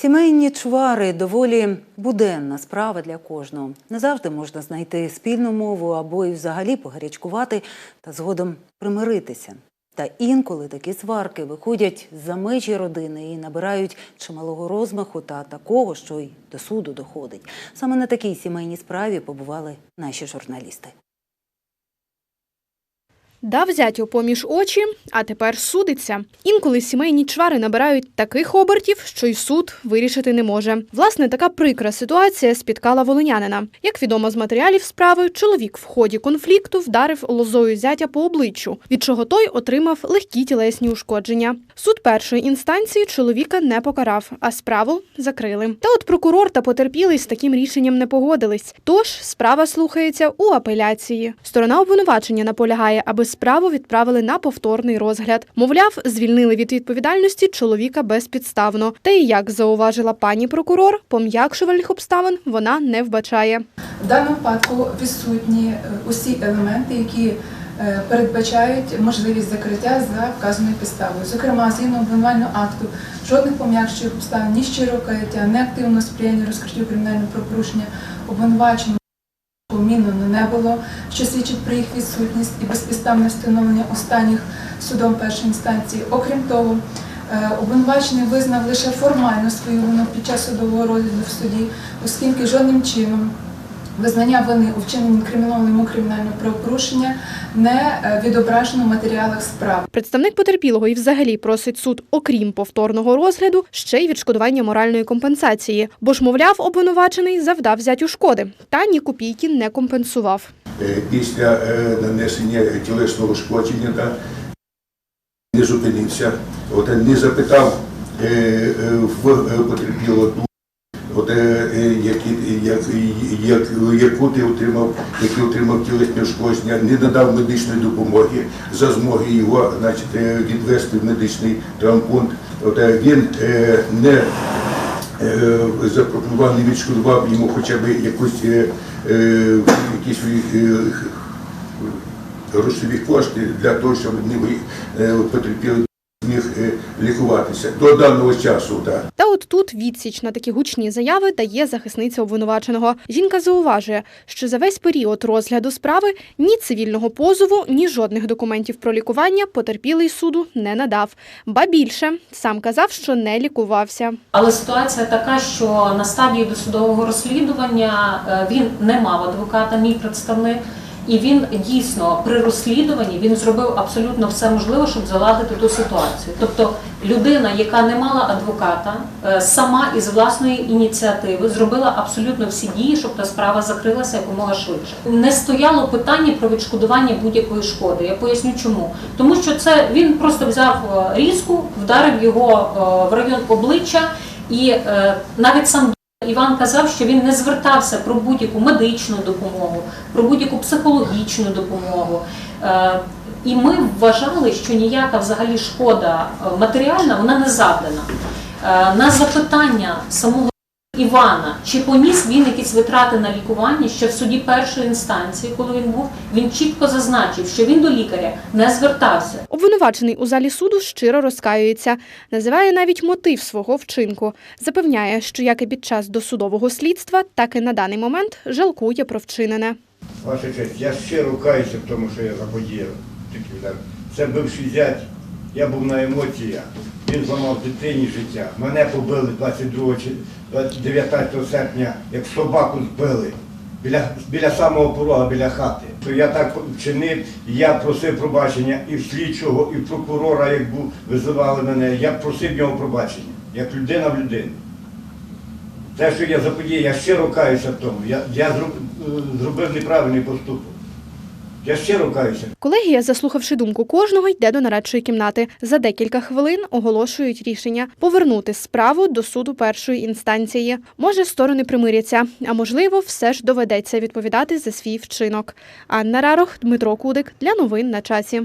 Сімейні чвари доволі буденна справа для кожного. Не завжди можна знайти спільну мову або й взагалі погарячкувати та згодом примиритися. Та інколи такі сварки виходять за межі родини і набирають чималого розмаху та такого, що й до суду доходить. Саме на такій сімейній справі побували наші журналісти. Дав зятю поміж очі, а тепер судиться. Інколи сімейні чвари набирають таких обертів, що й суд вирішити не може. Власне, така прикра ситуація спіткала волинянина. Як відомо з матеріалів справи, чоловік в ході конфлікту вдарив лозою зятя по обличчю, від чого той отримав легкі тілесні ушкодження. Суд першої інстанції чоловіка не покарав, а справу закрили. Та от прокурор та потерпілий з таким рішенням не погодились. Тож справа слухається у апеляції. Сторона обвинувачення наполягає, аби справу відправили на повторний розгляд. Мовляв, звільнили від відповідальності чоловіка безпідставно. Та і як зауважила пані прокурор, пом'якшувальних обставин вона не вбачає. В даному випадку відсутні е, усі елементи, які передбачають можливість закриття за вказаною підставою. Зокрема, згідно обвинувального акту, жодних пом'якшуючих обставин, ні щирого каяття, ні сприяння розкриттю кримінального правопорушення обвинуваченому помінено не було, що свідчить про їх відсутність і безпідставне встановлення останніх судом першої інстанції. Окрім того, е, обвинувачений визнав лише формально свою вину під час судового розгляду в суді, оскільки жодним чином визнання вини у вчиненні кримінальному кримінального правопорушення не е, відображено в матеріалах справи. Представник потерпілого і взагалі просить суд, окрім повторного розгляду, ще й відшкодування моральної компенсації, бо ж, мовляв, обвинувачений завдав зятю шкоди та ні копійки не компенсував. Е, після е, нанесення тілесного ушкодження да, не зупинився, от, не запитав в потерпілого от, е, е, які, як, як, яку ти отримав, які отримав тілесне ушкодження, не надав медичної допомоги за змоги його значить, е, відвести в медичний травмпункт. От, е, він е, не е, запропонував, не відшкодував йому хоча б якусь, е, е, якісь е, грошові кошти для того, щоб не е, потерпілий міг е, лікуватися до даного часу. Так. Та от тут відсіч на такі гучні заяви дає захисниця обвинуваченого. Жінка зауважує, що за весь період розгляду справи ні цивільного позову, ні жодних документів про лікування потерпілий суду не надав. Ба більше сам казав, що не лікувався. Але ситуація така, що на стадії досудового розслідування е, він не мав адвоката, мій представник, і він дійсно при розслідуванні він зробив абсолютно все можливе, щоб заладити ту ситуацію. Тобто людина, яка не мала адвоката, е, сама із власної ініціативи зробила абсолютно всі дії, щоб та справа закрилася якомога швидше. Не стояло питання про відшкодування будь-якої шкоди. Я поясню чому. Тому що це він просто взяв е, різку, вдарив його е, в район обличчя, і е, навіть сам Іван казав, що він не звертався про будь-яку медичну допомогу, про будь-яку психологічну допомогу. Е, І ми вважали, що ніяка взагалі шкода матеріальна вона не завдана. Е, На запитання самого Івана, чи поніс він якісь витрати на лікування, ще в суді першої інстанції, коли він був, він чітко зазначив, що він до лікаря не звертався. Обвинувачений у залі суду щиро розкаюється, називає навіть мотив свого вчинку. Запевняє, що як і під час досудового слідства, так і на даний момент жалкує про вчинене. Ваша честь, я щиро каюся в тому, що я заподіяв. Це бивший зять, я був на емоціях, він зламав дитині життя. Мене побили 22 чи 19 серпня, як собаку збили. Біля, біля самого порога, біля хати. То я так вчинив, я просив пробачення і слідчого, і в прокурора, як був, визивали мене, я просив його пробачення, як людина в людину. Те, що я заподіяв, я щиро каюся в тому. Я, я е, зробив неправильний поступок. Я щиро каюся. Колегія, заслухавши думку кожного, йде до нарадчої кімнати. За декілька хвилин оголошують рішення повернути справу до суду першої інстанції. Може, сторони примиряться, а можливо, все ж доведеться відповідати за свій вчинок. Анна Рарох, Дмитро Кудик для новин на часі.